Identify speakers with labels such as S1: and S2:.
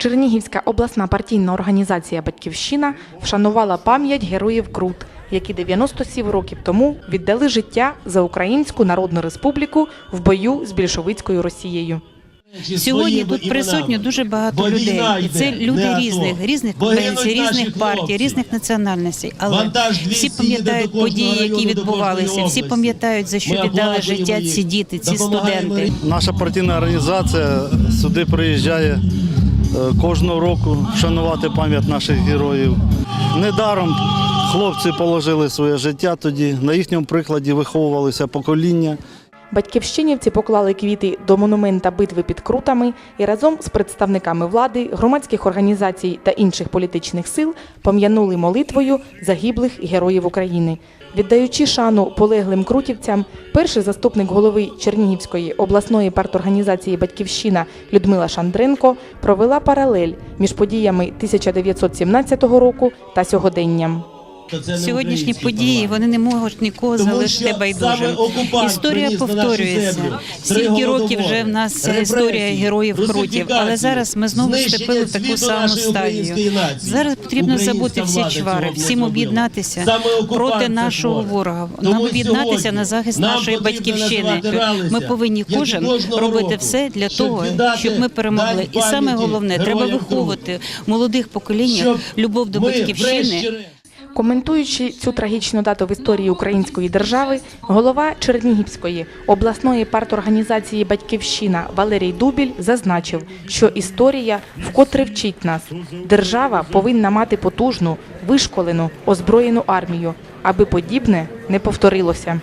S1: Чернігівська обласна партійна організація Батьківщина вшанувала пам'ять героїв Крут, які 97 років тому віддали життя за Українську Народну Республіку в бою з більшовицькою Росією.
S2: Сьогодні тут присутні дуже багато людей, і це люди різних, різних конвенцій, різних партій, різних національностей. Але всі пам'ятають події, які відбувалися. Всі пам'ятають за що віддали життя ці діти, ці студенти.
S3: Наша партійна організація сюди приїжджає кожного року вшанувати пам'ять наших героїв. Недаром хлопці положили своє життя тоді. На їхньому прикладі виховувалися покоління.
S1: Батьківщинівці поклали квіти до монумента битви під Крутами і разом з представниками влади, громадських організацій та інших політичних сил пом'янули молитвою загиблих героїв України. Віддаючи шану полеглим крутівцям, перший заступник голови Чернігівської обласної парторганізації Батьківщина Людмила Шандренко провела паралель між подіями 1917 року та сьогоденням.
S2: Сьогоднішні події вони не можуть нікого
S4: Тому
S2: залишити байдужим. Історія повторюється. Стільки років вже в нас історія героїв крутів. Але зараз ми знову вступили в таку саму стадію. Зараз потрібно забути всі чвари, всім об'єднатися проти нашого ворога. Нам об'єднатися на захист нашої батьківщини. Ми повинні кожен робити все для того, щоб ми перемогли. І саме головне, треба виховувати молодих поколіннях любов до батьківщини.
S1: Коментуючи цю трагічну дату в історії української держави, голова Чернігівської обласної парторганізації Батьківщина Валерій Дубіль зазначив, що історія вкотре вчить нас. Держава повинна мати потужну, вишколену, озброєну армію, аби подібне не повторилося.